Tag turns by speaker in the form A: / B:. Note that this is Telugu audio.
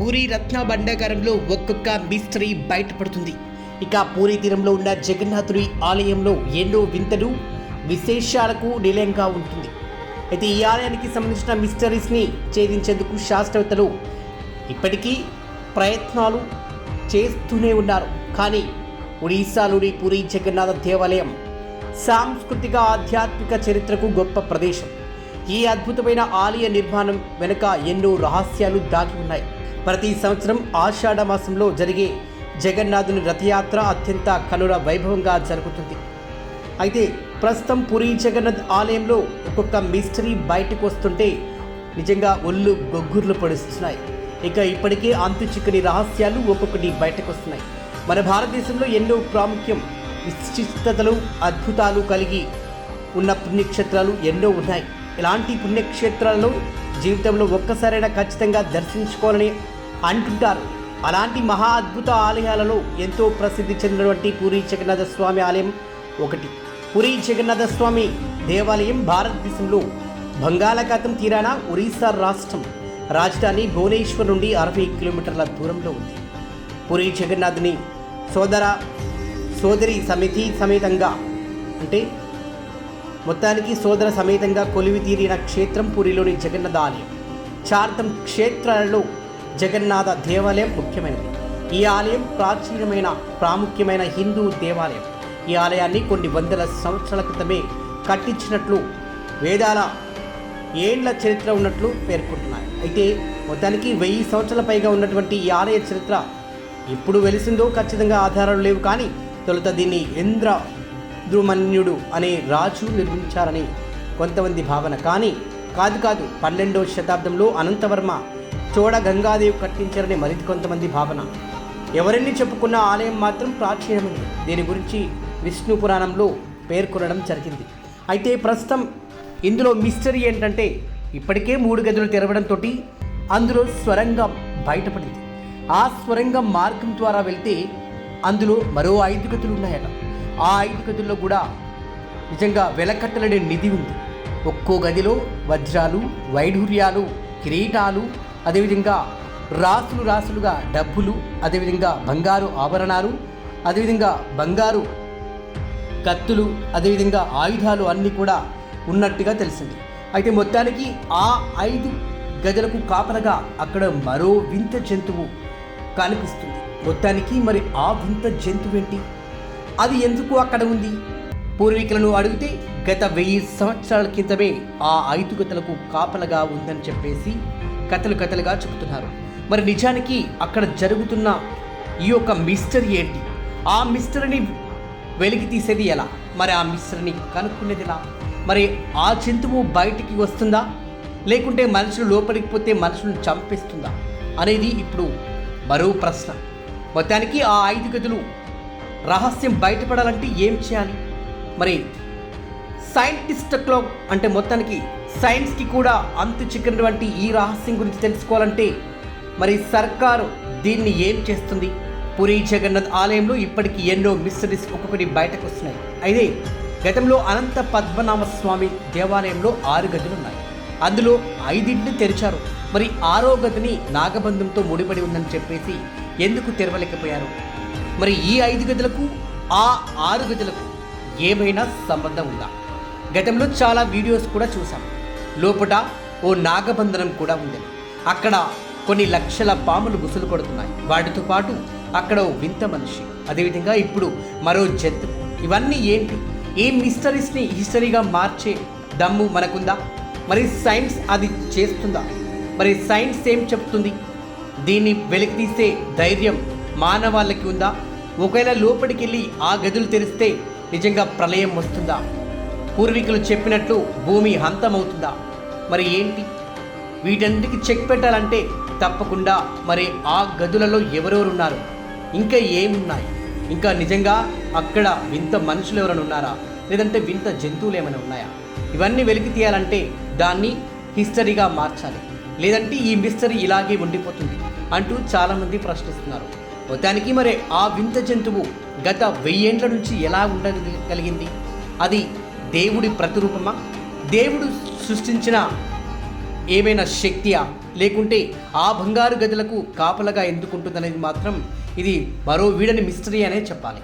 A: పూరి రత్న బండాగారంలో ఒక్కొక్క మిస్టరీ బయటపడుతుంది. ఇక పూరి తీరంలో ఉన్న జగన్నాథుడి ఆలయంలో ఎన్నో వింతలు విశేషాలకు నిలయంగా ఉంటుంది. అయితే ఈ ఆలయానికి సంబంధించిన మిస్టరీస్ని ఛేదించేందుకు శాస్త్రవేత్తలు ఇప్పటికీ ప్రయత్నాలు చేస్తూనే ఉన్నారు. కానీ ఒడిశాలోని పూరి జగన్నాథ దేవాలయం సాంస్కృతిక ఆధ్యాత్మిక చరిత్రకు గొప్ప ప్రదేశం. ఈ అద్భుతమైన ఆలయ నిర్మాణం వెనుక ఎన్నో రహస్యాలు దాగి ఉన్నాయి. ప్రతి సంవత్సరం ఆషాఢ మాసంలో జరిగే జగన్నాథుని రథయాత్ర అత్యంత కనుల వైభవంగా జరుగుతుంది. అయితే ప్రస్తుతం పురి జగన్నాథ్ ఆలయంలో ఒక్కొక్క మిస్టరీ బయటకు వస్తుంటే నిజంగా ఒళ్ళు గొగ్గుర్లు పడుస్తున్నాయి. ఇక ఇప్పటికే అంతు చిక్కని రహస్యాలు ఒక్కొక్కటి బయటకు వస్తున్నాయి. మన భారతదేశంలో ఎన్నో ప్రాముఖ్యం విశిష్టతలు అద్భుతాలు కలిగి ఉన్న పుణ్యక్షేత్రాలు ఎన్నో ఉన్నాయి. ఇలాంటి పుణ్యక్షేత్రాలలో జీవితంలో ఒక్కసారైనా ఖచ్చితంగా దర్శించుకోవాలని అంటుంటారు. అలాంటి మహా అద్భుత ఆలయాలలో ఎంతో ప్రసిద్ధి చెందినటువంటి పూరి జగన్నాథ స్వామి ఆలయం ఒకటి. పూరి జగన్నాథ స్వామి దేవాలయం భారతదేశంలో బంగాళాఖాతం తీరాన ఒరిస్సా రాష్ట్రం. రాజధాని భువనేశ్వర్ నుండి అరవై కిలోమీటర్ల దూరంలో ఉంది. పూరి జగన్నాథుని సోదర సోదరి సమితి సమేతంగా అంటే మొత్తానికి సోదర సమేతంగా కొలివి తీరిన క్షేత్రం పూరిలోని జగన్నాథ ఆలయం. చార్థం క్షేత్రాలలో జగన్నాథ దేవాలయం ముఖ్యమైనది. ఈ ఆలయం ప్రాచీనమైన ప్రాముఖ్యమైన హిందూ దేవాలయం. ఈ ఆలయాన్ని కొన్ని వందల సంవత్సరాల క్రితమే కట్టించినట్లు వేదాల ఏండ్ల చరిత్ర ఉన్నట్లు పేర్కొంటున్నాయి. అయితే మొత్తానికి వెయ్యి సంవత్సరాల పైగా ఉన్నటువంటి ఈ ఆలయ చరిత్ర ఎప్పుడు వెలిసిందో ఖచ్చితంగా ఆధారాలు లేవు కానీ తొలుత దీన్ని ఇంద్ర ద్రుమన్యుడు అనే రాజు నిర్మించారని కొంతమంది భావన. కానీ కాదు కాదు పన్నెండవ శతాబ్దంలో అనంతవర్మ చోడ గంగాదేవి కట్టించారని మరి కొంతమంది భావన. ఎవరిని చెప్పుకున్న ఆలయం మాత్రం ప్రాచీనమైనది. దీని గురించి విష్ణు పురాణంలో పేర్కొనడం జరిగింది. అయితే ప్రస్తుతం ఇందులో మిస్టరీ ఏంటంటే ఇప్పటికే మూడు గదులు తెరవడంతో అందులో స్వరంగం బయటపడింది. ఆ స్వరంగం మార్గం ద్వారా వెళ్తే అందులో మరో ఐదు గదులు ఉన్నాయట. ఆ ఐదు గదుల్లో కూడా నిజంగా వెలకట్టలేని నిధి ఉంది. ఒక్కో గదిలో వజ్రాలు వైఢూర్యాలు కిరీటాలు అదేవిధంగా రాసులు రాసులుగా డబ్బులు అదేవిధంగా బంగారు ఆభరణాలు అదేవిధంగా బంగారు కత్తులు అదేవిధంగా ఆయుధాలు అన్నీ కూడా ఉన్నట్టుగా తెలిసింది. అయితే మొత్తానికి ఆ ఐదు గదులకు కాపలగా అక్కడ మరో వింత జంతువు కనిపిస్తుంది. మొత్తానికి మరి ఆ వింత జంతువు ఏంటి? అది ఎందుకు అక్కడ ఉంది? పూర్వీకులను అడిగితే గత వెయ్యి సంవత్సరాల క్రితమే ఆ ఐదు గతలకు కాపలగా ఉందని చెప్పేసి కథలు కథలుగా చెబుతున్నారు. మరి నిజానికి అక్కడ జరుగుతున్న ఈ యొక్క మిస్టరీ ఏంటి? ఆ మిస్టరీని వెలికి తీసేది ఎలా? మరి ఆ మిస్టరీని కనుక్కునేది ఎలా? మరి ఆ జంతువు బయటికి వస్తుందా? లేకుంటే మనుషులు లోపలికి పోతే మనుషులను చంపేస్తుందా? అనేది ఇప్పుడు మరో ప్రశ్న. మొత్తానికి ఆ ఐదు గదులు రహస్యం బయటపడాలంటే ఏం చేయాలి? మరి సైంటిస్టులో అంటే మొత్తానికి సైన్స్కి కూడా అంతు చిక్కినటువంటి ఈ రహస్యం గురించి తెలుసుకోవాలంటే మరి సర్కారు దీన్ని ఏం చేస్తుంది? పురీ జగన్నాథ్ ఆలయంలో ఇప్పటికీ ఎన్నో మిస్టరీస్ ఒక్కొక్కటి బయటకు వస్తున్నాయి. అయితే గతంలో అనంత పద్మనాభ స్వామి దేవాలయంలో ఆరు గదులు ఉన్నాయి. అందులో ఐదింటిని తెరిచారు. మరి ఆరో గదిని నాగబంధంతో ముడిపడి ఉందని చెప్పేసి ఎందుకు తెరవలేకపోయారు? మరి ఈ ఐదు గదులకు ఆ ఆరు గదులకు ఏమైనా సంబంధం ఉందా? గతంలో చాలా వీడియోస్ కూడా చూసాం. లోపట ఓ నాగబంధనం కూడా ఉంది. అక్కడ కొన్ని లక్షల పాములు గుసలు కొడుతున్నాయి. వాటితో పాటు అక్కడ ఓ వింత మనిషి. అదేవిధంగా ఇప్పుడు మరో జంతువు ఇవన్నీ ఏంటి? ఈ మిస్టరీస్ని హిస్టరీగా మార్చే దమ్ము మనకుందా? మరి సైన్స్ అది చేస్తుందా? మరి సైన్స్ ఏం చెప్తుంది? దీన్ని వెలికితీసే ధైర్యం మానవాళ్ళకి ఉందా? ఒకవేళ లోపలికి వెళ్ళి ఆ గదులు తెరిస్తే నిజంగా ప్రళయం వస్తుందా? పూర్వీకులు చెప్పినట్లు భూమి హంతమవుతుందా? మరి ఏంటి? వీటన్నిటికీ చెక్ పెట్టాలంటే తప్పకుండా మరి ఆ గదులలో ఎవరెవరు ఉన్నారు ఇంకా ఏమున్నాయి? ఇంకా నిజంగా అక్కడ వింత మనుషులు ఎవరైనా ఉన్నారా? లేదంటే వింత జంతువులు ఏమైనా ఉన్నాయా? ఇవన్నీ వెలికి తీయాలంటే దాన్ని హిస్టరీగా మార్చాలి. లేదంటే ఈ మిస్టరీ ఇలాగే ఉండిపోతుంది అంటూ చాలామంది ప్రశ్నిస్తున్నారు. మొత్తానికి మరి ఆ వింత జంతువు గత వెయ్యేండ్ల నుంచి ఎలా ఉండగలిగింది? అది దేవుడి ప్రతిరూపమా? దేవుడు సృష్టించిన ఏమైనా శక్తియా? లేకుంటే ఆ బంగారు గదులకు కాపలగా ఎందుకుంటుందనేది మాత్రం ఇది మరో వీడని మిస్టరీ అనే చెప్పాలి.